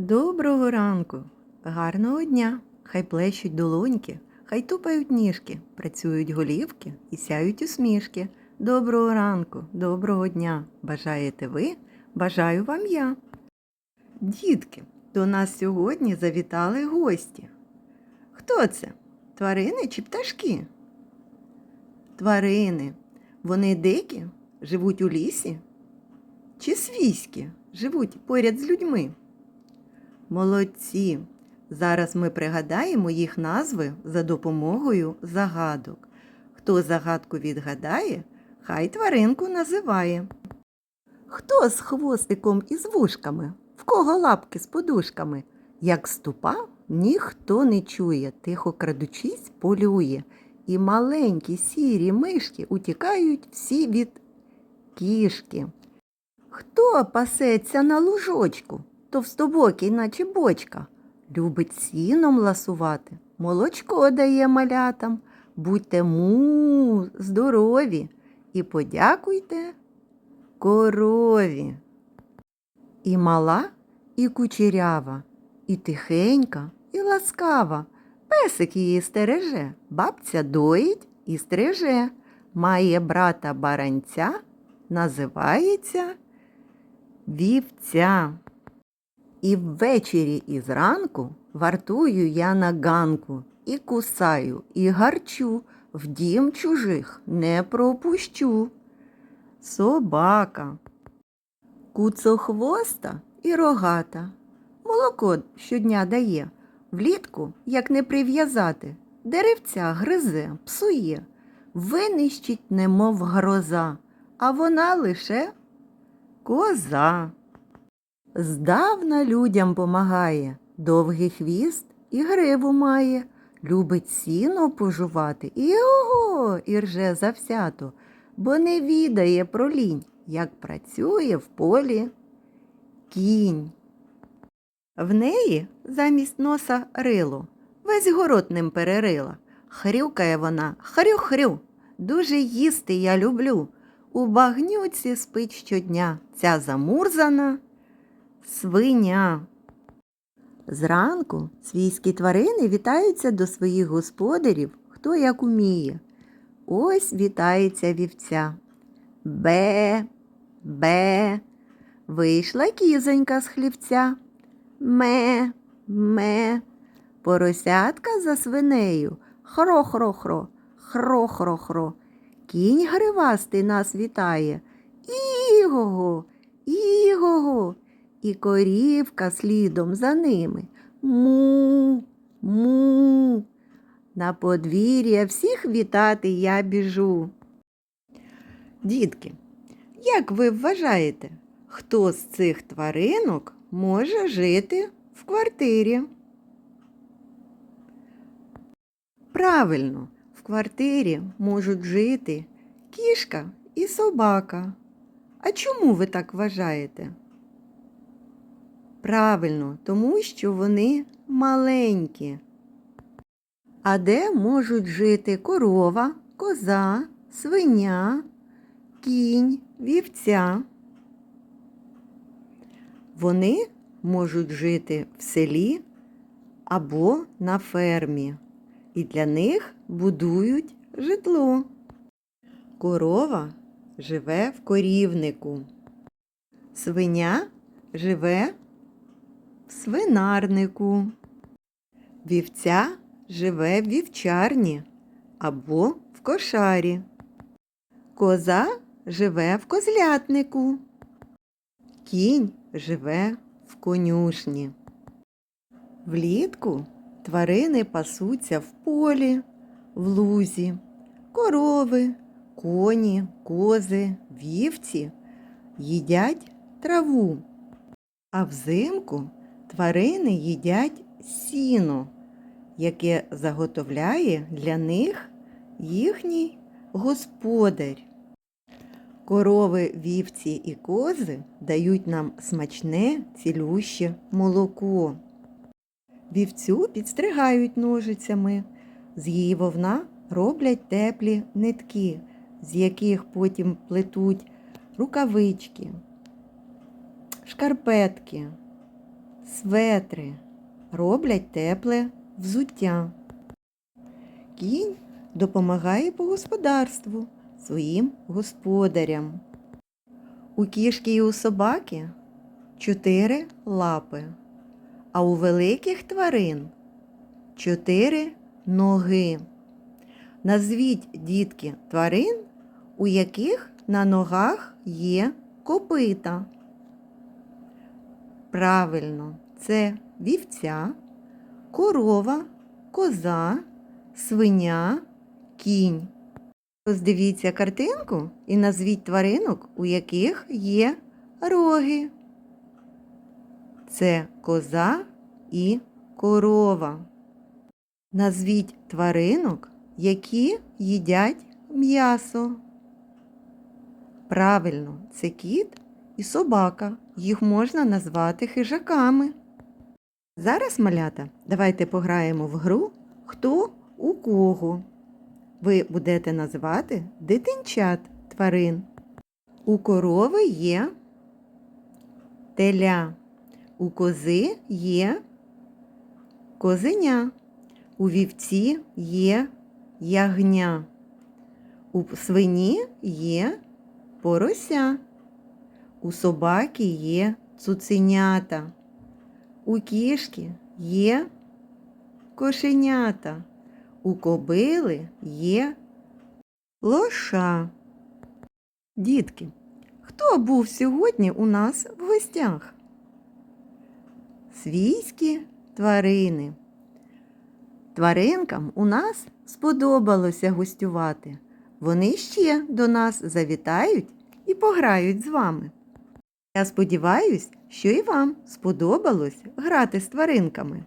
Доброго ранку, гарного дня. Хай плещуть долоньки, хай тупають ніжки, працюють голівки і сяють усмішки. Доброго ранку, доброго дня. Бажаєте ви? Бажаю вам я. Дітки, до нас сьогодні завітали гості. Хто це? Тварини чи пташки? Тварини. Вони дикі, живуть у лісі? Чи свійські, живуть поряд з людьми? Молодці! Зараз ми пригадаємо їх назви за допомогою загадок. Хто загадку відгадає, хай тваринку називає. Хто з хвостиком і з вушками? В кого лапки з подушками? Як ступа, ніхто не чує, тихо крадучись, полює. І маленькі сірі мишки утікають всі від кішки. Хто пасеться на лужочку, товстобокий, наче бочка, любить сіном ласувати, молочко дає малятам, будьте му здорові і подякуйте корові. І мала, і кучерява, і тихенька, і ласкава. Песик її стереже, бабця доїть і стриже. Має брата баранця, називається вівця. І ввечері і зранку вартую я на ганку, і кусаю, і гарчу, в дім чужих не пропущу. Собака, куцохвоста і рогата. Молоко щодня дає, влітку, як не прив'язати, деревця гризе, псує, винищить, немов гроза, а вона лише коза. Здавна людям помагає, довгий хвіст і гриву має, любить сіно пожувати і ого, і рже завсято, бо не відає про лінь, як працює в полі кінь. В неї замість носа рило, весь город ним перерила. Хрюкає вона, хрю-хрю, дуже їсти я люблю. У багнюці спить щодня ця замурзана свиня. Зранку свійські тварини вітаються до своїх господарів, хто як уміє. Ось вітається вівця. Бе, бе, вийшла кізонька з хлівця. Ме, ме, поросятка за свинею. Хро-хро-хро, хро-хро-хро. Кінь гривастий нас вітає. Іго-го, іго-го, і корівка слідом за ними. Му, му. На подвір'я всіх вітати я біжу. Дітки, як ви вважаєте, хто з цих тваринок може жити в квартирі? Правильно, в квартирі можуть жити кішка і собака. А чому ви так вважаєте? Правильно, тому що вони маленькі. А де можуть жити корова, коза, свиня, кінь, вівця? Вони можуть жити в селі або на фермі, і для них будують житло. Корова живе в корівнику. Свиня живе свинарнику. Вівця живе в вівчарні або в кошарі. Коза живе в козлятнику. Кінь живе в конюшні. Влітку тварини пасуться в полі, в лузі, корови, коні, кози, вівці їдять траву, а взимку тварини їдять сіно, яке заготовляє для них їхній господар. Корови, вівці і кози дають нам смачне, цілюще молоко. Вівцю підстригають ножицями, з її вовна роблять теплі нитки, з яких потім плетуть рукавички, шкарпетки, светри, роблять тепле взуття. Кінь допомагає по господарству своїм господарям. У кішки і у собаки чотири лапи, а у великих тварин чотири ноги. Назвіть, дітки, тварин, у яких на ногах є копита. Правильно, це вівця, корова, коза, свиня, кінь. Роздивіться картинку і назвіть тваринок, у яких є роги. Це коза і корова. Назвіть тваринок, які їдять м'ясо. Правильно, це кіт і собака. Їх можна назвати хижаками. Зараз, малята, давайте пограємо в гру Хто у кого. Ви будете називати дитинчат тварин. У корови є теля, у кози є козеня, у вівці є ягня, у свині є порося, у собаки є цуценята, у кішки є кошенята, у кобили є лоша. Дітки, хто був сьогодні у нас в гостях? Свійські тварини. Тваринкам у нас сподобалося гостювати. Вони ще до нас завітають і пограють з вами. Я сподіваюсь, що і вам сподобалось грати з тваринками.